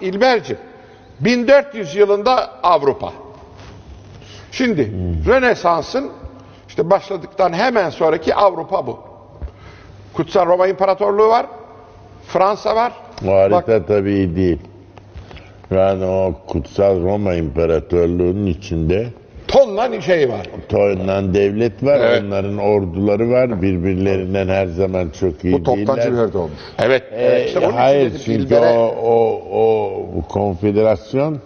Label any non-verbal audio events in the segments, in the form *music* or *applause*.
İlberci 1400 yılında Avrupa. Şimdi Rönesans'ın işte başladıktan hemen sonraki Avrupa bu. Kutsal Roma İmparatorluğu var. Fransa var. O harita tabii iyi değil. Yani o kutsal Roma İmparatorluğu'nun içinde Tonla şey var. Toynan devlet var, Evet. onların orduları var. Birbirlerinden her zaman çok iyi Bu toptancı bir harita olmuş. Evet. Ee, evet, işte onun için hayır dedim çünkü İlber'e- o, o, o bu konfederasyon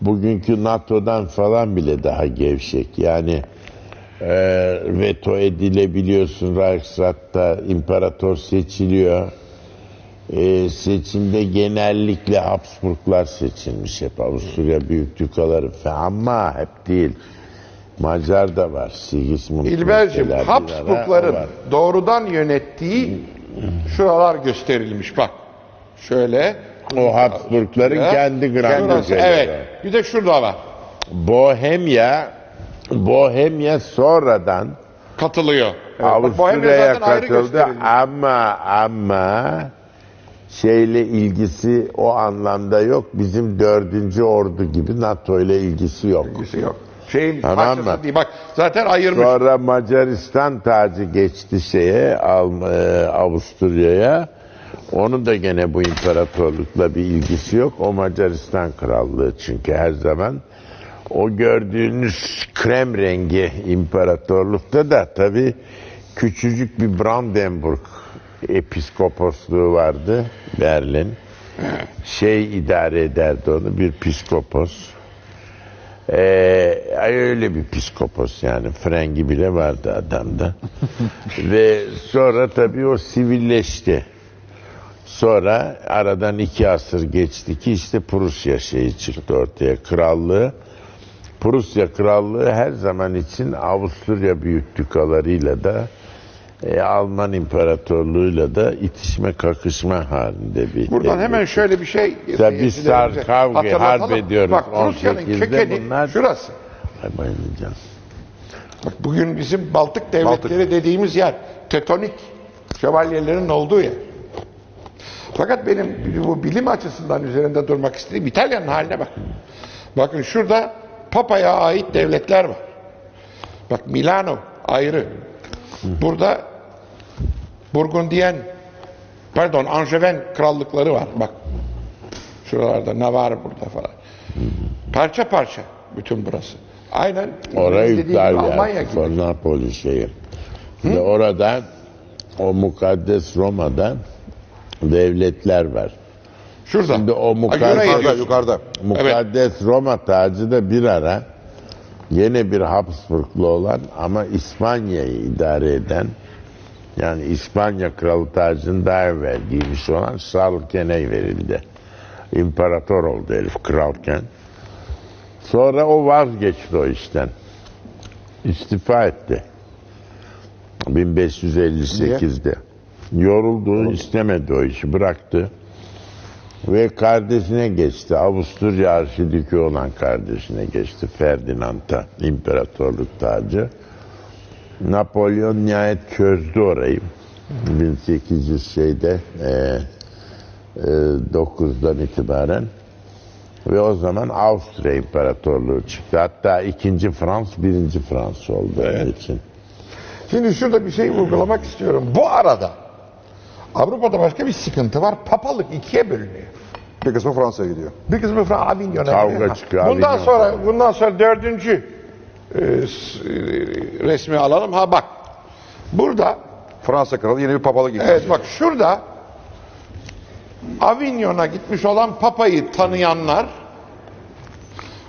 bugünkü NATO'dan falan bile daha gevşek. Yani e, veto edilebiliyorsun Reichsrat'ta imparator seçiliyor. E, seçimde genellikle Habsburglar seçilmiş hep Avusturya büyüklükaları falan ama hep değil. Macar da var. Sigismund İlber'cim ara Habsburgların var. doğrudan yönettiği şuralar gösterilmiş bak. Şöyle. O Habsburgların Ya, kendi şurası, grandökeleri Evet. Bir de şurada var. Bohemya Bohemya sonradan Katılıyor. Evet, Avusturya'ya katıldı ama ama şeyle ilgisi o anlamda yok. Bizim dördüncü ordu gibi NATO ile ilgisi yok. İlgisi yok. Şeyin Tamam mı? değil. Bak zaten ayırmış. Sonra Macaristan tacı geçti şeye e, Avusturya'ya. Onun da gene bu imparatorlukla bir ilgisi yok. O Macaristan krallığı çünkü her zaman. O gördüğünüz krem rengi imparatorlukta da tabi küçücük bir Brandenburg episkoposluğu vardı Berlin. Şey idare ederdi onu bir piskopos. Ee, öyle bir psikopos yani frengi bile vardı adamda. *laughs* Ve sonra tabii o sivilleşti. Sonra aradan iki asır geçti ki işte Prusya şeyi çıktı ortaya krallığı. Prusya krallığı her zaman için Avusturya büyüklükalarıyla da e, Alman İmparatorluğu'yla da itişme kakışma halinde bir Buradan devlet. hemen şöyle bir şey Tabii biz sar- kavga, harp ediyoruz Bak Rusya'nın 18'de kökeni bunlar- şurası. Ay bayılacağım. Bak bugün bizim Baltık devletleri dediğimiz yer tetonik şövalyelerin olduğu yer. Fakat benim bu bilim açısından üzerinde durmak istediğim İtalya'nın haline bak. Bakın şurada Papa'ya ait devletler var. Bak Milano ayrı. Burada Burgundiyen pardon Angeven krallıkları var. Bak şuralarda Navarre burada falan. Parça parça bütün burası. Aynen Orayı iptal gibi. Sonra Napoli şeyi. Ve orada o mukaddes Roma'da devletler var. Şurada. Şimdi o mukaddes, Yukarıda, yukarıda. mukaddes Roma tacı da bir ara yine bir Habsburglu olan ama İspanya'yı idare eden yani İspanya kralı tacını daha evvel giymiş olan Salken'e verildi. İmparator oldu herif kralken. Sonra o vazgeçti o işten. İstifa etti. 1558'de. Yoruldu, istemedi o işi, bıraktı. Ve kardeşine geçti. Avusturya Arşidükü olan kardeşine geçti. Ferdinand'a imparatorluk tacı. Napolyon nihayet çözdü orayı. 1800 şeyde e, e, 9'dan itibaren ve o zaman Avusturya İmparatorluğu çıktı. Hatta ikinci Frans, birinci Frans oldu onun için. Şimdi şurada bir şey vurgulamak istiyorum. Bu arada Avrupa'da başka bir sıkıntı var. Papalık ikiye bölünüyor. Bir kısmı Fransa'ya gidiyor. Bir kısmı Fra- Avignon'a Kavga gidiyor. çıkıyor, Bundan Avignon. sonra bundan sonra dördüncü e, s- e, resmi alalım. Ha bak. Burada Fransa kralı yeni bir papalık ilan evet ediyor. bak şurada Avignon'a gitmiş olan papayı tanıyanlar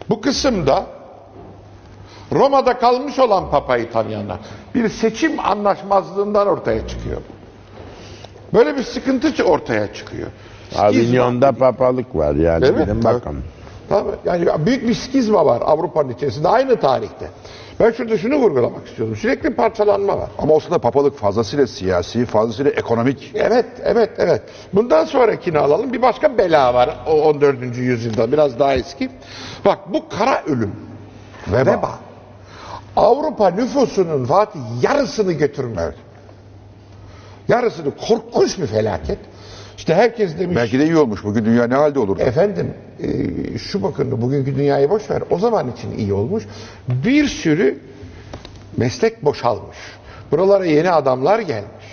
bu kısımda Roma'da kalmış olan papayı tanıyanlar bir seçim anlaşmazlığından ortaya çıkıyor. Böyle bir sıkıntı ortaya çıkıyor. Avignon'da papalık var yani. Değil? Benim bakın. Tabii. Yani büyük bir skizma var Avrupa'nın içerisinde aynı tarihte. Ben şurada şunu vurgulamak istiyorum. Sürekli parçalanma var. Ama sırada papalık fazlasıyla siyasi, fazlasıyla ekonomik. Evet, evet, evet. Bundan sonrakini alalım. Bir başka bela var o 14. yüzyılda. Biraz daha eski. Bak bu kara ölüm. Veba. Avrupa nüfusunun Fatih yarısını götürmüyor. Yarısını korkunç bir felaket. İşte herkes demiş. Belki de iyi olmuş. Bugün dünya ne halde olurdu? Efendim e, şu bakın bugünkü dünyayı boş ver. O zaman için iyi olmuş. Bir sürü meslek boşalmış. Buralara yeni adamlar gelmiş.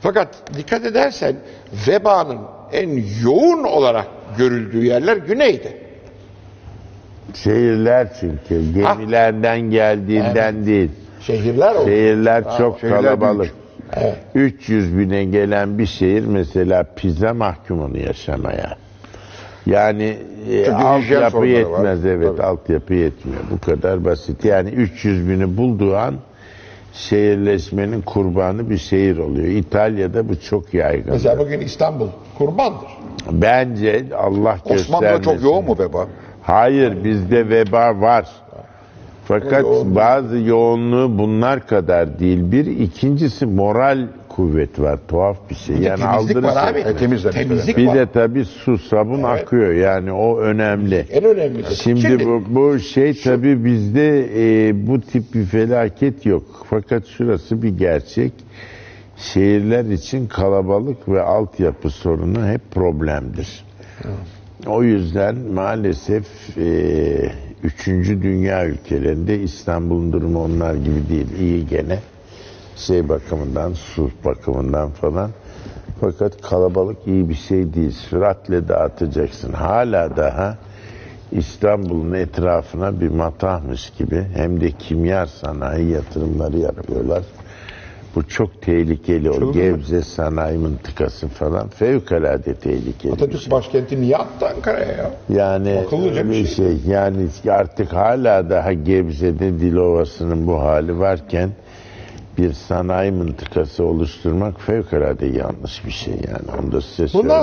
Fakat dikkat edersen vebanın en yoğun olarak görüldüğü yerler güneyde. Şehirler çünkü gemilerden geldiğinden değil. Şehirler o. Şehirler çok şehirler kalabalık. Evet. 300 bine gelen bir şehir mesela Pisa mahkum onu yaşamaya. Yani e, altyapı var. yetmez evet Tabii. altyapı yetmiyor. Bu kadar basit. Yani 300 bini bulduğu an şehirleşmenin kurbanı bir şehir oluyor. İtalya'da bu çok yaygın. Mesela bugün İstanbul kurbandır. Bence Allah Osmanlı'da çok göstermesin. yoğun mu veba? Hayır bizde veba var. Fakat Yoğun. bazı yoğunluğu bunlar kadar değil. Bir ikincisi moral kuvvet var. Tuhaf bir şey. Bir Yani temizlik var abi. E, temizlemiş temizlik Bir var. de tabii su sabun akıyor. Yani o önemli. en önemlisi. Şimdi, bu, bu şey tabii bizde e, bu tip bir felaket yok. Fakat şurası bir gerçek. Şehirler için kalabalık ve altyapı sorunu hep problemdir. O yüzden maalesef e, üçüncü dünya ülkelerinde İstanbul'un durumu onlar gibi değil. İyi gene şey bakımından, su bakımından falan. Fakat kalabalık iyi bir şey değil. Süratle dağıtacaksın. Hala daha İstanbul'un etrafına bir matahmış gibi hem de kimya sanayi yatırımları yapıyorlar. Bu çok tehlikeli. O Gebze sanayi mıntıkası falan fevkalade tehlikeli. Atatürk şey. başkenti niye attı Ankara'ya ya? Yani Akıllıca bir bir şey. şey. Yani artık hala daha Gebze'de Dilovası'nın bu hali varken bir sanayi mıntıkası oluşturmak fevkalade yanlış bir şey yani. Onu da size Bundan.